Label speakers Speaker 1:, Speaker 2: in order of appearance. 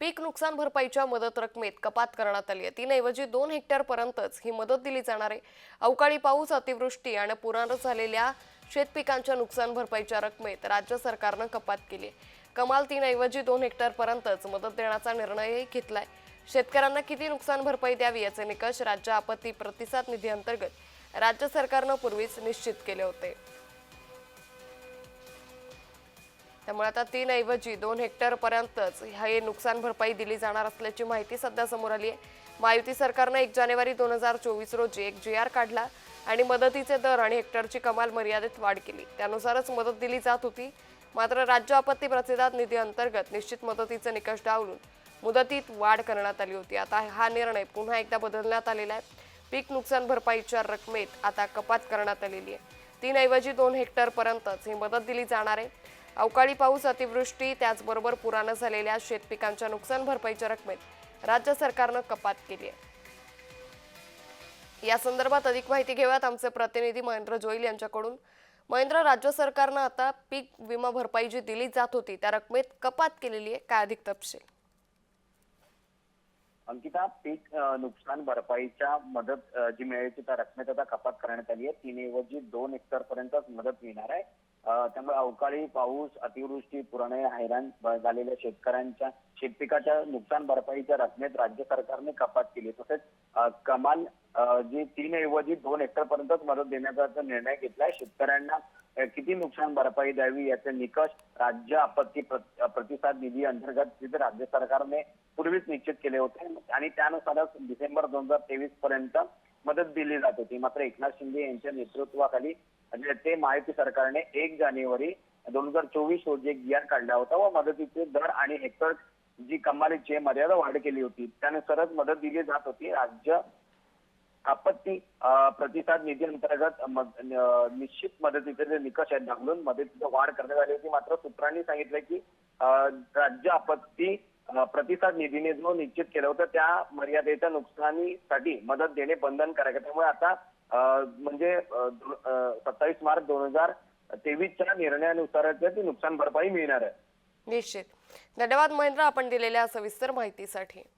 Speaker 1: पीक नुकसान भरपाईच्या मदत रकमेत कपात करण्यात आली आहे. तीन ऐवजी दोन हेक्टरपर्यंतच ही मदत दिली जाणार आहे. अवकाळी पाऊस अतिवृष्टी आणि पुरानं झालेल्या शेतपिकांच्या नुकसान भरपाईच्या रकमेत राज्य सरकारनं कपात केली आहे. कमाल तीन ऐवजी दोन हेक्टरपर्यंतच मदत देण्याचा निर्णयही घेतलाय. शेतकऱ्यांना किती नुकसान भरपाई द्यावी याचे निकष राज्य आपत्ती प्रतिसाद निधी अंतर्गत राज्य सरकारनं पूर्वीच निश्चित केले होते. त्यामुळे आता तीन ऐवजी दोन हेक्टर पर्यंतच हे नुकसान भरपाई दिली जाणार असल्याची माहिती सध्या समोर आली आहे. महायुती सरकारनं एक जानेवारी दोन हजार चोवीस रोजी एक जी आर काढला आणि मदतीचे दर आणि हेक्टरची कमाल मर्यादेत वाढ केली. त्यानुसारच मदत दिली जात होती. मात्र राज्य आपत्ती प्रतिसाद निधी अंतर्गत निश्चित मदतीचे निकष डावलून मुदतीत वाढ करण्यात आली होती. आता हा निर्णय पुन्हा एकदा बदलण्यात आलेला आहे. पीक नुकसान भरपाईच्या रकमेत आता कपात करण्यात आलेली आहे. तीन ऐवजी दोन हेक्टर पर्यंतच ही मदत दिली जाणार आहे. अवकाळी पाऊस अतिवृष्टी त्याचबरोबर पुरानं झालेल्या शेतपिकांच्या नुकसान भरपाईच्या रकमेत राज्य सरकारनं कपात केली आहे. या संदर्भात अधिक माहिती घेऊयात आमचे प्रतिनिधी महेंद्र जोईल यांच्याकडून. महेंद्र राज्य सरकारनं आता पीक विमा भरपाई जी दिली जात होती त्या रकमेत कपात केलेली आहे. काय अधिक तपशील?
Speaker 2: अंकिता पीक नुकसान भरपाईच्या मदत जी मिळायची त्या रकमेत आता कपात करण्यात आली आहे. तीन ऐवजी दोन हेक्टर पर्यंतच मदत मिळणार आहे. त्यामुळे अवकाळी पाऊस अतिवृष्टी पुराने हैराण झालेल्या शेतकऱ्यांच्या शेतपिकाच्या नुकसान भरपाईच्या रकमेत राज्य सरकारने कपात केली. तसेच कमाल जी तीन ऐवजी दोन हेक्टर पर्यंतच मदत देण्याचा निर्णय घेतलाय. शेतकऱ्यांना किती नुकसान भरपाई द्यावी याचे निकष राज्य आपत्ती प्रतिसाद निधी अंतर्गत तिथे राज्य सरकारने पूर्वीच निश्चित केले होते. आणि त्यानुसारच डिसेंबर दोन हजार तेवीस पर्यंत मदत दिली जात होती. मात्र एकनाथ शिंदे यांच्या नेतृत्वाखाली म्हणजे ते महायुती सरकारने एक जानेवारी दोन हजार चोवीस रोजी एक जी काढला होता व मदतीचे दर आणि हेक्टर जी कमालीची मर्यादा वाढ केली होती. त्यानुसारच मदत दिली जात होती. राज्य आपत्ती प्रतिसाद निधी अंतर्गत निश्चित मदतीचे जे निकष आहेत डावलून मदतीची वाढ करण्यात आली होती. मात्र सूत्रांनी सांगितलं की राज्य आपत्ती प्रतिसाद निधीने जो निश्चित केलं होतं त्या मर्यादेच्या नुकसानीसाठी मदत देणे बंधनकारक आहे त्यामुळे आता म्हणजे सत्तावीस मार्च दोन हजार तेवीसच्या निर्णयानुसारच ती नुकसान भरपाई मिळणार आहे.
Speaker 1: निश्चित. धन्यवाद महेंद्र आपण दिलेल्या सविस्तर माहितीसाठी.